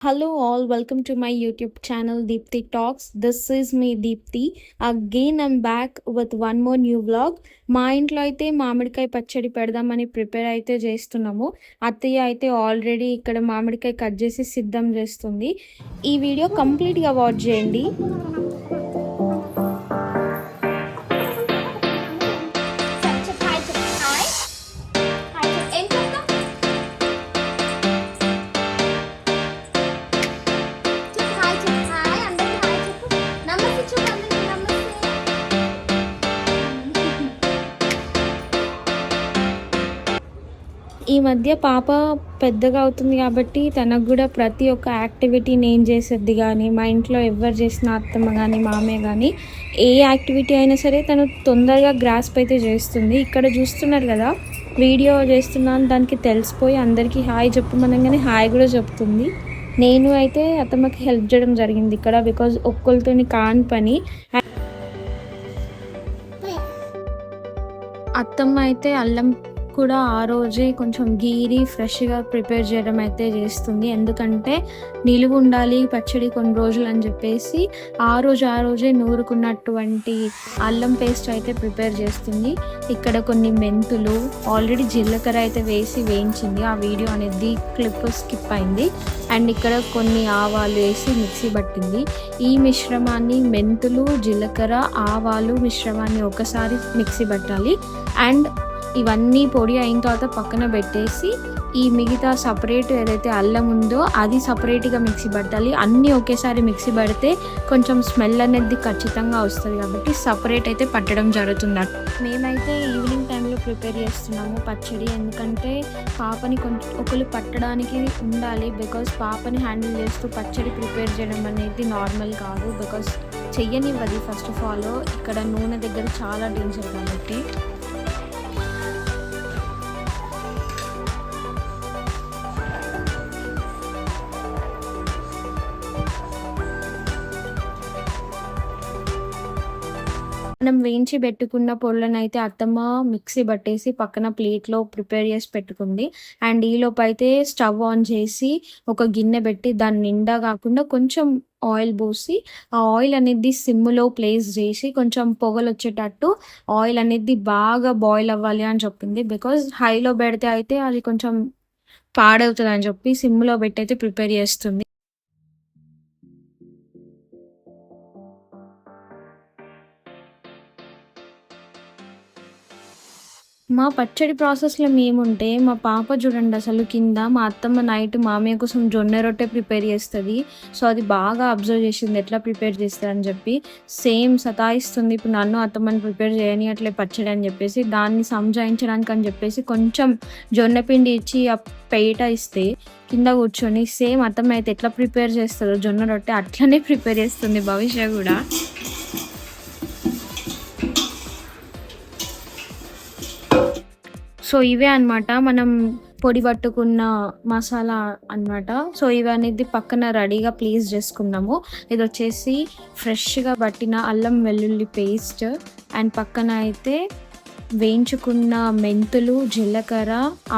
Hello all welcome to my YouTube channel Deepthi talks this is me Deepthi again I'm back with one more new blog మా ఇంట్లో అయితే మామిడికాయ పచ్చడి పెడదామని prepare అయితే చేస్తున్నాము అత్తయ్య అయితే ఆల్రెడీ ఇక్కడ మామిడికాయ కట్ చేసి సిద్ధం చేస్తుంది ఈ వీడియో కంప్లీట్గా వాచ్ చేయండి ఈ మధ్య పాప పెద్దగా అవుతుంది కాబట్టి తనకు కూడా ప్రతి ఒక్క యాక్టివిటీ నేను చేసేది కానీ మా ఇంట్లో ఎవరు చేసిన అత్తమ్మ కానీ మామయ్య కానీ ఏ యాక్టివిటీ అయినా సరే తను తొందరగా గ్రాస్ప్ అయితే చేస్తుంది. ఇక్కడ చూస్తున్నారు కదా వీడియో చేస్తున్నాను దానికి తెలిసిపోయి అందరికీ హాయ్ చెప్పమనగానే హాయ్ కూడా చెప్తుంది. నేను అయితే అత్తమ్మకి హెల్ప్ చేయడం జరిగింది ఇక్కడ బికాజ్ ఒక్కరితోని కాని పని. అత్తమ్మ అయితే అల్లం కూడా ఆ రోజే కొంచెం గీరి ఫ్రెష్గా ప్రిపేర్ చేయడం అయితే చేస్తుంది. ఎందుకంటే నిలువ ఉండాలి పచ్చడి కొన్ని రోజులు అని చెప్పేసి ఆ రోజు ఆ రోజే నూరుకున్నటువంటి అల్లం పేస్ట్ అయితే ప్రిపేర్ చేస్తుంది. ఇక్కడ కొన్ని మెంతులు ఆల్రెడీ జీలకర్ర అయితే వేసి వేయించింది. ఆ వీడియో అనేది క్లిప్ స్కిప్ అయింది. అండ్ ఇక్కడ కొన్ని ఆవాలు వేసి మిక్సీ పట్టింది. ఈ మిశ్రమాన్ని మెంతులు జీలకర్ర ఆవాలు మిశ్రమాన్ని ఒకసారి మిక్సీ పట్టాలి. అండ్ ఇవన్నీ పొడి అయిన తర్వాత పక్కన పెట్టేసి ఈ మిగతా సపరేట్ ఏదైతే అల్లం ఉందో అది సపరేట్గా మిక్సీ పట్టాలి. అన్నీ ఒకేసారి మిక్సీ పడితే కొంచెం స్మెల్ అనేది ఖచ్చితంగా వస్తుంది కాబట్టి సపరేట్ అయితే పట్టడం జరుగుతుందట మేమైతే ఈవినింగ్ టైంలో ప్రిపేర్ చేస్తున్నాము పచ్చడి ఎందుకంటే పాపని కొంచెం ఒకరు పట్టడానికి ఉండాలి బికాజ్ పాపని హ్యాండిల్ చేస్తూ పచ్చడి ప్రిపేర్ చేయడం అనేది నార్మల్ కాదు బికాజ్ చెయ్యనివ్వదు ఫస్ట్ ఆఫ్ ఆల్. ఇక్కడ నూనె దగ్గర చాలా డేంజర్ కాబట్టి. మనం వేయించి పెట్టుకున్న పొళ్ళనైతే అత్తమ్మ మిక్సీ పట్టేసి పక్కన ప్లేట్లో ప్రిపేర్ చేసి పెట్టుకుంది. అండ్ ఈలోపు అయితే స్టవ్ ఆన్ చేసి ఒక గిన్నె పెట్టి దాని నిండా కాకుండా కొంచెం ఆయిల్ పోసి ఆ ఆయిల్ అనేది సిమ్లో ప్లేస్ చేసి కొంచెం పొగలు వచ్చేటట్టు ఆయిల్ అనేది బాగా బాయిల్ అవ్వాలి అని చెప్పింది. బికాజ్ హైలో పెడితే అయితే అది కొంచెం పాడవుతుంది అని చెప్పి సిమ్లో పెట్టి అయితే ప్రిపేర్ చేస్తుంది. మా పచ్చడి ప్రాసెస్లో మేముంటే మా పాప చూడండి అసలు కింద మా అత్తమ్మ నైట్ మామయ్య కోసం జొన్న రొట్టె ప్రిపేర్ చేస్తుంది. సో అది బాగా అబ్జర్వ్ చేసింది ఎట్లా ప్రిపేర్ చేస్తారని చెప్పి. సేమ్ సతాయిస్తుంది ఇప్పుడు నన్ను అత్తమ్మని ప్రిపేర్ చేయని అట్లే పచ్చడి అని చెప్పేసి దాన్ని సంజాయించడానికి అని చెప్పేసి కొంచెం జొన్న పిండి ఇచ్చి ఆ పేట ఇస్తే కింద కూర్చొని సేమ్ అత్తమ్మ అయితే ఎట్లా ప్రిపేర్ చేస్తారో జొన్న రొట్టె అట్లనే ప్రిపేర్ చేస్తుంది భవిష్య కూడా. సో ఇవే అన్నమాట. మనం పొడి పట్టుకున్న మసాలా అన్నమాట. సో ఇవి అనేది పక్కన రెడీగా ప్లేస్ చేసుకున్నాము ఇది వచ్చేసి ఫ్రెష్గా పట్టిన అల్లం వెల్లుల్లి పేస్ట్. అండ్ పక్కన అయితే వేయించుకున్న మెంతులు జీలకర్ర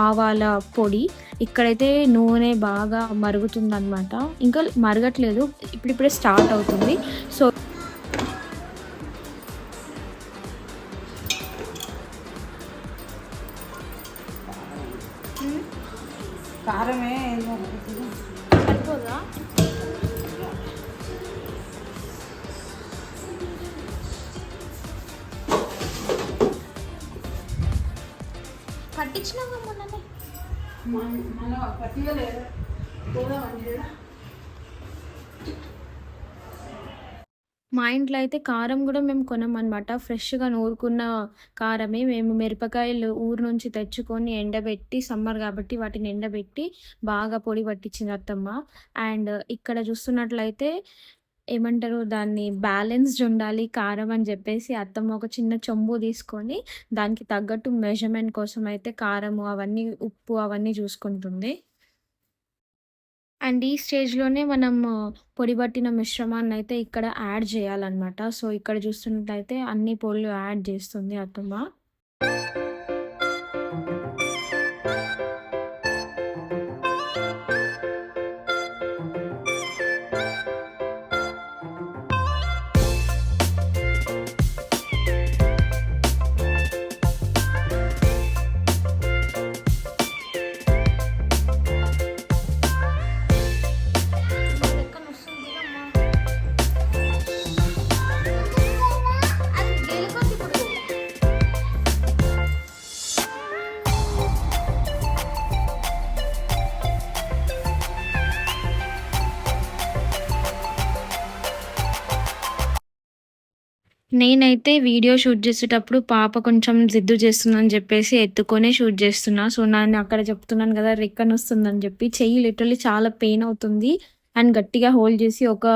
ఆవాల పొడి. ఇక్కడైతే నూనె బాగా మరుగుతుందన్నమాట. ఇంకా మరగట్లేదు. ఇప్పుడిప్పుడే స్టార్ట్ అవుతుంది. సో మొన్ననే? మన. మా ఇంట్లో అయితే కారం కూడా మేము కొనమన్నమాట. ఫ్రెష్గా నూరుకున్న కారమే మేము మిరపకాయలు ఊరు నుంచి తెచ్చుకొని ఎండబెట్టి సమ్మర్ కాబట్టి వాటిని ఎండబెట్టి బాగా పొడి పట్టించింది అత్తమ్మ. అండ్ ఇక్కడ చూస్తున్నట్లయితే ఏమంటారు దాన్ని బ్యాలెన్స్డ్ ఉండాలి కారం అని చెప్పేసి అత్తమ్మ ఒక చిన్న చెంబు తీసుకొని దానికి తగ్గట్టు మెజర్మెంట్ కోసం అయితే కారము అవన్నీ ఉప్పు అవన్నీ చూసుకుంటుంది అండ్ ఈ స్టేజ్‌లోనే మనం పొడి పట్టిన మిశ్రమాన్ని అయితే ఇక్కడ యాడ్ చేయాలన్నమాట. సో, ఇక్కడ చూస్తున్నట్లయితే అన్ని పొడులు యాడ్ చేస్తుంది అత్తమ్మ. నేనైతే వీడియో షూట్ చేసేటప్పుడు పాప కొంచెం జిద్దు చేస్తుందని చెప్పేసి ఎత్తుకొనే షూట్ చేస్తున్నా. సో, నేను అక్కడ చెప్తున్నాను కదా! రిక్కనొస్తుందని చెప్పి చెయ్యి లిటరల్లీ చాలా పెయిన్ అవుతుంది. అండ్ గట్టిగా హోల్డ్ చేసి ఒక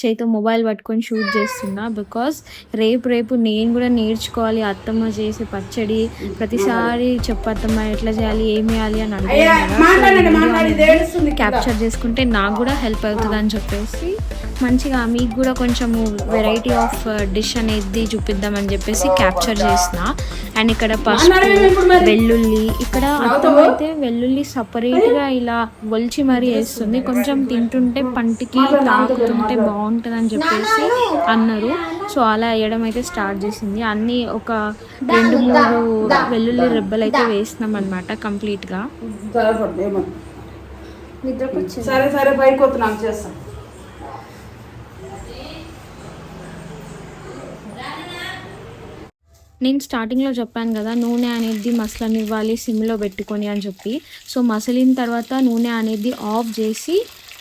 చేత్తో మొబైల్ పట్టుకొని షూట్ చేస్తున్నా. బికాజ్ రేపు రేపు నేను కూడా నేర్చుకోవాలి అత్తమ్మ చేసే పచ్చడి. ప్రతిసారి చెప్పు అత్తమ్మ ఎట్లా చేయాలి? ఏం చేయాలి? అని కింద. క్యాప్చర్ చేసుకుంటే నాకు కూడా హెల్ప్ అవుతదని చెప్పేసి మంచిగా మీకు కూడా కొంచెము వెరైటీ ఆఫ్ డిష్ అనేది చూపిద్దామని చెప్పేసి క్యాప్చర్ చేసిన. అండ్ ఇక్కడ పసుపు, వెల్లుల్లి ఇక్కడ అయితే వెల్లుల్లి సపరేట్‌గా ఇలా ఒలిచి మరీ వేస్తుంది కొంచెం తింటుంటే పంటికి తాకుతుంటే అని చెప్పేసి అన్నారు. సో, అలా వేయడం అయితే స్టార్ట్ చేసింది. అన్నీ ఒక 2, 3 వెల్లుల్లి రెబ్బలు అయితే వేసినాం అనమాట కంప్లీట్గా నిద్రకొచ్చింది సరే సరే పైకి వస్తున్నాం చేస్తాం నేను స్టార్టింగ్‌లో చెప్పాను కదా! నూనె అనేది మసలనివ్వాలి సిమ్‌లో పెట్టుకొని అని చెప్పి. సో, మసలిన తర్వాత నూనె అనేది ఆఫ్ చేసి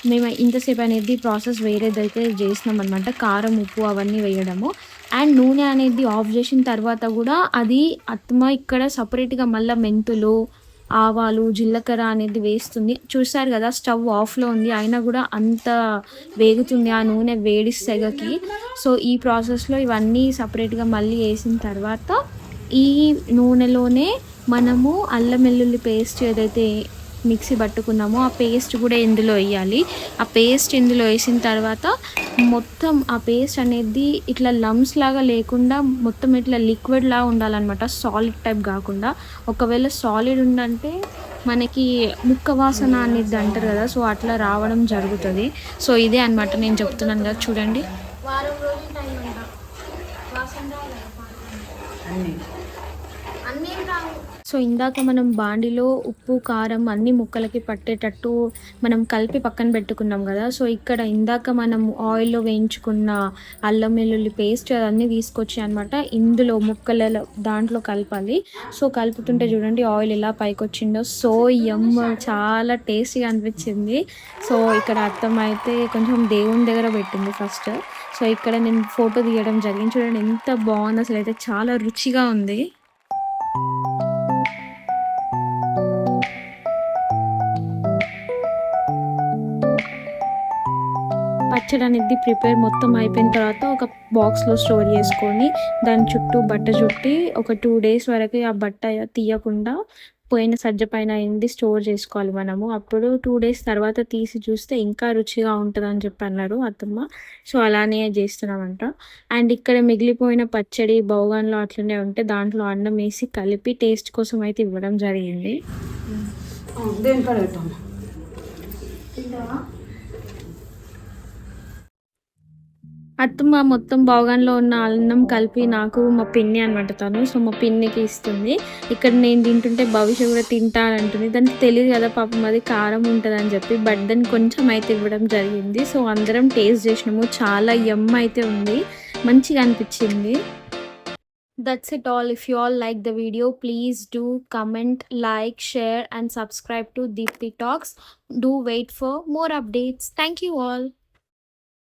మేము ఇంతసేపు అనేది ప్రాసెస్ వేరేదైతే చేసినాం అనమాట కారం, ఉప్పు అవన్నీ వేయడము. అండ్ నూనె అనేది ఆఫ్ చేసిన తర్వాత కూడా అది అత్మ ఇక్కడ సపరేట్గా మళ్ళీ మెంతులు, ఆవాలు, జీలకర్ర అనేది వేస్తుంది. చూసారు కదా! స్టవ్ ఆఫ్‌లో ఉంది. అయినా కూడా అంత వేగుతుంది ఆ నూనె వేడి సెగకి. సో, ఈ ప్రాసెస్‌లో ఇవన్నీ సపరేట్గా మళ్ళీ వేసిన తర్వాత ఈ నూనెలోనే మనము అల్లం వెల్లుల్లి పేస్ట్ ఏదైతే మిక్సీ పట్టుకున్నామో ఆ పేస్ట్ కూడా ఇందులో ఎయ్యాలి. ఆ పేస్ట్ ఇందులో ఏసిన తర్వాత మొత్తం ఆ పేస్ట్ అనేది ఇట్లా లంప్స్ లాగా లేకుండా మొత్తం ఇట్లా లిక్విడ్‌లా ఉండాలనమాట. సాలిడ్ టైప్ కాకుండా. ఒకవేళ సాలిడ్ ఉందంటే మనకి ముక్క వాసన అనేది అంటారు కదా! సో, అట్లా రావడం జరుగుతది. సో, ఇదే అనమాట నేను చెప్తున్నాను కదా! చూడండి. వారం రోజులు టైం అంట వాసన సో, ఇందాక మనం బాండీలో ఉప్పు, కారం అన్ని ముక్కలకి పట్టేటట్టు మనం కలిపి పక్కన పెట్టుకున్నాం కదా! సో, ఇక్కడ ఇందాక మనం ఆయిల్‌లో వేయించుకున్న అల్లం వెల్లుల్లి పేస్ట్ అన్నీ తీసుకొచ్చి అనమాట ఇందులో ముక్కలలో దాంట్లో కలపాలి. సో, కలుపుతుంటే చూడండి ఆయిల్ ఎలా పైకి వచ్చిందో సో ఎమ్ చాలా టేస్టీగా అనిపించింది. సో, ఇక్కడ అర్థమైతే అయితే కొంచెం దేవుని దగ్గర పెట్టింది ఫస్ట్. సో, ఇక్కడ నేను ఫోటో తీయడం జరిగింది. చూడండి ఎంత బాగుంది అసలు అయితే చాలా రుచిగా ఉంది. పచ్చడి అనేది ప్రిపేర్ మొత్తం అయిపోయిన తర్వాత ఒక బాక్స్‌లో స్టోర్ చేసుకొని దాని చుట్టూ బట్ట చుట్టి ఒక టూ డేస్ వరకు ఆ బట్ట తీయకుండా పోయిన సజ్జ పైన అయింది స్టోర్ చేసుకోవాలి మనము. అప్పుడు టూ డేస్ తర్వాత తీసి చూస్తే ఇంకా రుచిగా ఉంటుందని చెప్పి అన్నారు అత్తమ్మ. సో, అలానే చేస్తున్నామంట. అండ్ ఇక్కడ మిగిలిపోయిన పచ్చడి బౌగాన్‌లో అట్లనే ఉంటే దాంట్లో అన్నం వేసి కలిపి టేస్ట్ కోసం అయితే ఇవ్వడం జరిగింది. దేని కాడ పెట్టాము తింటావా అత్తమ్మ మొత్తం బాగాన్లో ఉన్న అన్నం కలిపి నాకు మా పిన్ని అనమాట తను. సో, మా పిన్నికి ఇస్తుంది. ఇక్కడ నేను తింటుంటే భవిష్య కూడా తింటానంటుంది దానికి తెలియదు కదా పాపం అది కారం ఉంటుంది అని చెప్పి. బట్ దాన్ని కొంచెం అయితే ఇవ్వడం జరిగింది. సో, అందరం టేస్ట్ చేసినాము. చాలా యమ్ అయితే ఉంది. మంచిగా అనిపించింది. That's it all. If you all like the video, please do comment, like, share and subscribe to Deepti Talks. Do wait for more updates. Thank you all.